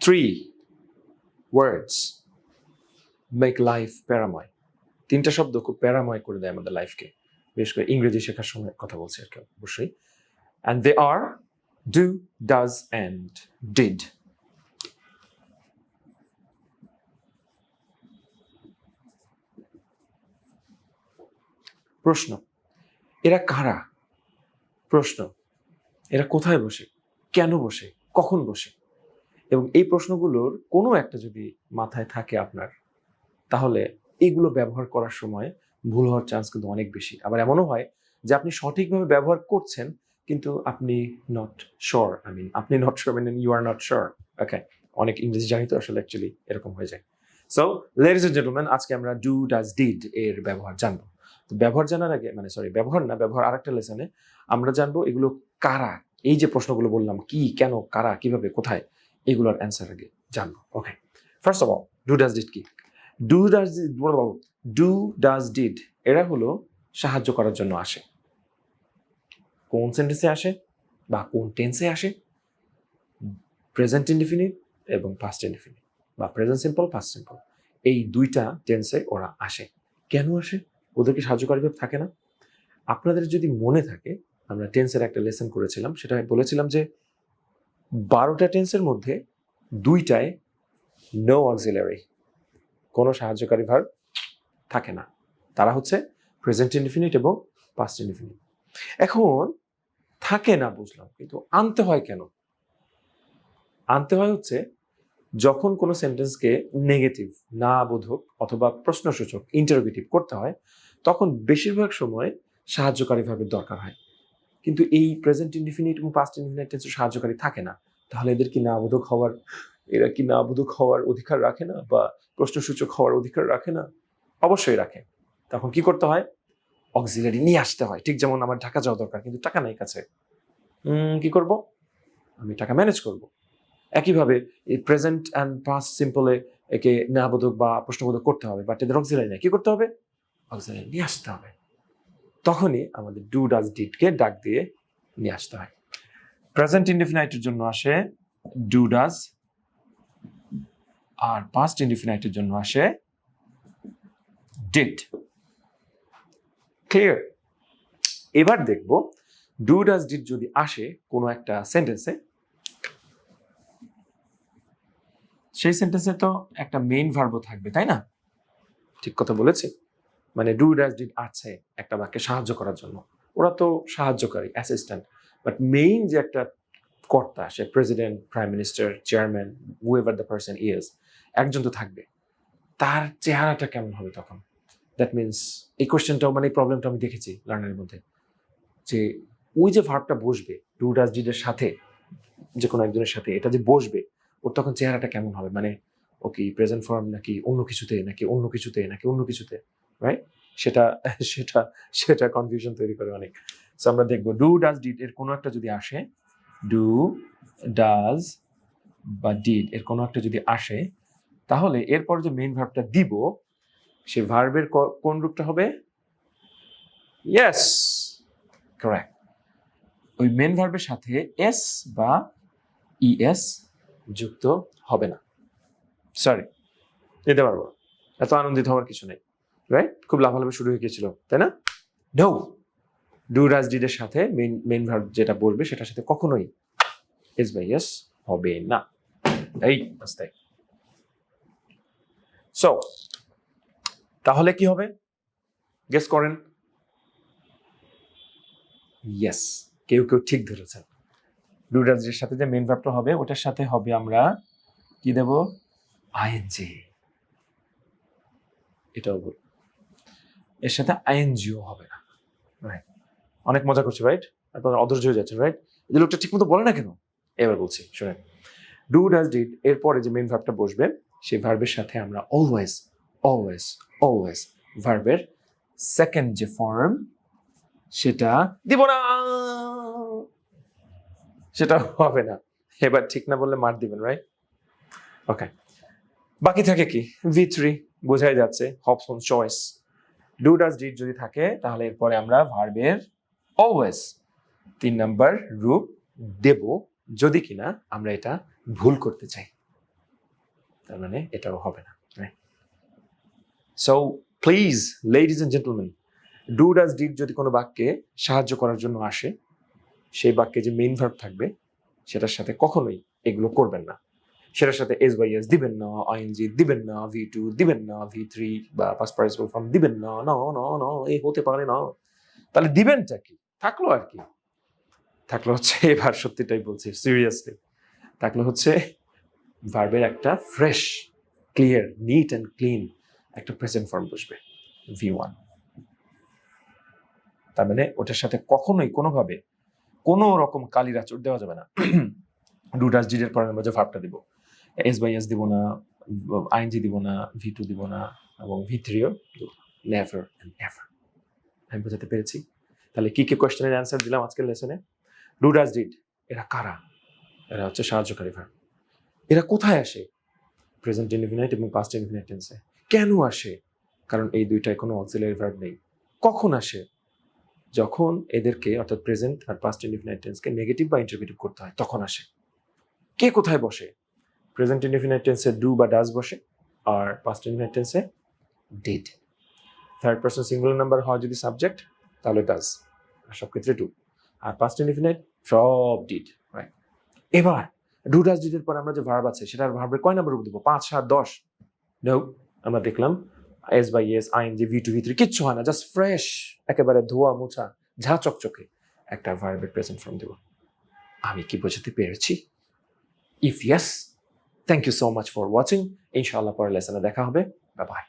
Three words make life প্যারাময় তিনটা শব্দ খুব প্যারাময় করে দেয় আমাদের লাইফকে বিশেষ করে ইংরেজি শেখার সময় কথা বলছি আর কি অবশ্যই। And they are do does and did প্রশ্ন, এরা কারা? প্রশ্ন, এরা কোথায় বসে? কেন বসে? কখন বসে? এবং এই প্রশ্নগুলোর কোনো একটা যদি মাথায় থাকে আপনার, তাহলে এইগুলো ব্যবহার করার সময় ভুল হওয়ার চান্স কিন্তু অনেক বেশি। আবার এমনও হয় যে আপনি সঠিকভাবে ব্যবহার করছেন, কিন্তু আপনি নট শিওর আই মিন আপনি নট শিওর মানে you are not sure okay অনেক ইংরেজি জানি তো আসলে অ্যাকচুয়ালি এরকম হয়ে যায়। সো লেডিস এন্ড জেন্টলম্যান আজকে আমরা ডু ডাজ ডিড এর ব্যবহার জানব। তো ব্যবহার জানার আগে মানে সরি ব্যবহার না, ব্যবহার আরেকটা লেসনে আমরা জানব এগুলো কারা? এই যে প্রশ্নগুলো বললাম, কি, কেন, কারা, কীভাবে, কোথায়? এগুলোর অ্যান্সার আগে জানব। Okay first of all do does did কি? Do does do does did এরা হলো সাহায্য করার জন্য আসে। কোন সেন্টেন্সে আসে বা কোন টেন্সে আসে? প্রেজেন্ট ইনডিফিনিট এবং পাস্ট ইনডিফিনিট বা প্রেজেন্ট সিম্পল পাস্ট সিম্পল এই দুইটা টেন্সে ওরা আসে। কেন আসে? ওদেরকে সাহায্য করার থাকে না। আপনাদের যদি মনে থাকে, আমরা টেন্সের একটা লেসন করেছিলাম, সেটা বলেছিলাম যে বারোটা টেন্সের মধ্যে দুইটায় নো অক্সিলারি কোনো সাহায্যকারী ভার থাকে না। তারা হচ্ছে প্রেজেন্ট ইনডিফিনিট এবং পাস্ট ইনডিফিনিট এখন থাকে না বুঝলাম, কিন্তু আনতে হয় কেন? আনতে হয় হচ্ছে যখন কোনো সেন্টেন্সকে নেগেটিভ না বোধক অথবা প্রশ্নসূচক ইন্টারোগেটিভ করতে হয়, তখন বেশিরভাগ সময় সাহায্যকারী ভাবে দরকার হয়। কিন্তু এই প্রেজেন্ট ইনডিফিনিট এবং পাস্ট ইনডিফিনিট টেন্সের সাহায্যকারী থাকে না। তাহলে এদের কি না বোধক হওয়ার, এরা কি না বোধক হওয়ার অধিকার রাখে না? বা প্রশ্নসূচক হওয়ার অধিকার রাখে না? অবশ্যই রাখে। তখন কি করতে হয়? অক্সিলারি নিয়ে আসতে হয়। ঠিক যেমন আমার ঢাকা যাওয়া দরকার, কিন্তু টাকা নাই কাছে। কি করব? আমি টাকা ম্যানেজ করব। একইভাবে এই প্রেজেন্ট অ্যান্ড পাস্ট সিম্পলে একে নাবোধক বা প্রশ্নবোধক করতে হবে বাট এদের অক্সিলারি নেই। কি করতে হবে? অক্সিলারি নিয়ে আসতে হবে। তখনই আমাদের ডু ডাজ ডিডকে ডাক দিয়ে নিয়ে আসতে হয়। প্রেজেন্ট ইনডিফিনাইটের জন্য আসে ডু ডাজ আর পাস্ট ইনডিফিনাইটের জন্য আসে ডিড ক্লিয়ার এবার দেখব ডু ডাজ ডিড যদি আসে কোনো একটা সেন্টেন্সে সেই সেন্টেন্সে তো একটা মেইন ভার্বও থাকবে, তাই না? ঠিক কথা বলেছি? মানে ডু ডাজ ডিড আছে একটা বাক্যে সাহায্য করার জন্য। ওরা তো সাহায্যকারী অ্যাসিস্ট্যান্ট বাট মেইন যে একটা কর্তা, সে president prime minister chairman whoever the person yes একজন তো থাকবে। তার চেহারাটা কেমন হবে তখন? দ্যাট মিনস এই কোয়েশ্চেনটাও মানে এই প্রবলেমটা আমি দেখেছি লার্নারের মধ্যে। যে ওই যে ভার্বটা বসবে ডু ডাজ ডিডের সাথে, যে কোনো একজনের সাথে, এটা যে বসবে, ওর তখন চেহারাটা কেমন হবে? মানে ও কি প্রেজেন্ট ফর্ম নাকি অন্য কিছুতে, নাকি অন্য কিছুতে, নাকি অন্য কিছুতে? রাইট সেটা সেটা সেটা কনফিউশন তৈরি করে অনেক। সো আমরা দেখব ডু ডাজ ডিড এর কোনো একটা যদি আসে ডু ডাজ বা ডিড এর কোনো একটা যদি আসে, তাহলে এরপর যে মেইন ভার্বটা দিব সে ভার্বের কোন রূপটা হবে? ইয়েস কারেক্ট ওই মেন ভার্বের সাথে এস বা ইএস যুক্ত হবে না। সরি নিতে পারব। এত আনন্দিত হওয়ার কিছু নেই। রাইট খুব লাভালাভি শুরু হয়ে গিয়েছিল, তাই না? নো ডু রাজ ডিডের সাথে মেন মেন ভার্ব যেটা বলবে সেটার সাথে কখনোই এস বাই এস হবে না। এই বাস তাই সো তাহলে কি হবে? গেস করেন। ইয়েস কেউ কেউ ঠিক ধরেছেন। ডুডাজের সাথে যে মেন ভার্বটা হবে, ওটার সাথে হবে আমরা কি দেব? আইএনজি এটাও বল এর সাথে আইএনজিও হবে না। রাইট অনেক মজা করছি রাইট আপনারা অধৈর্য হয়ে যাচ্ছে রাইট যে লোকটা ঠিক মতো বলে না কেন? এবার বলছি, শুনেন। ডু ডাজ ডিড এরপরে যে মেন ভার্বটা বসবে, সেই ভার্বের সাথে আমরা অলওয়েজ অলওয়েজ অলওয়েজ ভার্বের সেকেন্ড যে ফর্ম সেটা দিব না। সেটা হবে না। এবার ঠিক না বললে মার দিবেন রাইট ওকে বাকি থাকে কি? ভি থ্রি বোঝাই যাচ্ছে Hobson choice do does did যদি থাকে, তাহলে এরপরে আমরা ভার্বের অলওয়েজ তিন নাম্বার রূপ দেব, যদি কিনা আমরা এটা ভুল করতে চাই। তার মানে এটাও হবে না so please ladies and gentleman do does did যদি কোনো বাক্যে সাহায্য করার জন্য আসে, সেই বাক্যে যে মেইন ভার্ব থাকবে, সেটার সাথে কখনোই এগুলো করবেন না। সেটার সাথে এস বাই এস দিবেন না আইএনজি দিবেন না ভি টু দিবেন না ভি থ্রি বা পাস পার্টিসিপাল ফর্ম দিবেন না, ন ন ন এই হতে পারে না। তাহলে দিবেনটা কি? থাকল আর কি। থাকল হচ্ছে, এবার সত্যিটাই বলছি সিরিয়াসলি থাকল হচ্ছে ভার্বের একটা fresh clear neat and clean একটা প্রেজেন্ট ফর্ম বসবে ভি ওয়ান তার মানে ওটার সাথে কখনোই, কোনোভাবে কোনো রকম কালির আচর দেওয়া যাবে না। ডু ডাস ডিডের পরে আমরা যে ভাবটা দিব এস বাই এস দিব না আইনজি দিব না, ভি টু দিব না এবং ভি থ্রিও নেভার অ্যান্ড এভার আমি বোঝাতে পেরেছি। তাহলে কি কি কোয়েশ্চেনের অ্যান্সার দিলাম আজকের লেসনে ডু ডাস ডিড এরা কারা? এরা হচ্ছে সাহায্যকারী ভার্ব এরা কোথায় আসে? প্রেজেন্ট ইনফিনাইট এবং পাস্ট ইনফিনাইট টেন্সে কেন আসে? কারণ এই দুইটায় কোনো অক্সিলারি ভার্ব নেই। কখন আসে? যখন এদেরকে, অর্থাৎ প্রেজেন্ট আর পাস্ট ইনডিফিনাইট টেন্সকে নেগেটিভ বা ইন্টারভিটিভ করতে হয়, তখন আসে। কে কোথায় বসে? প্রেজেন্ট ইনডিফিনাইট টেন্সে ডু বা ডাজ বসে, আর পাস্ট ইনডিফিনাইট টেন্সে did third person singular number হয় যদি সাবজেক্ট তাহলে ডাজ আর সব ক্ষেত্রে ডু আর পাস্ট ইনডিফিনাইট সব ডিড রাইট এবার ডু ডাজ ডিডের পর আমরা যে ভার্ব আছে, সেটার ভার্বের কয় নাম্বার দেবো? পাঁচ, সাত, দশ? নো আমরা দেখলাম এস বাই এস আইন যে ভি টু ভি থ্রি কিচ্ছু হয় না জাস্ট ফ্রেশ একেবারে ধোয়া, মোছা, ঝা, চকচকে একটা ভার্বের প্রেজেন্ট ফর্ম দেব। আমি কি বোঝাতে পেরেছি? If yes thank you so much for watching ইনশাআল্লাহ পরের লেসনে দেখা হবে। বাই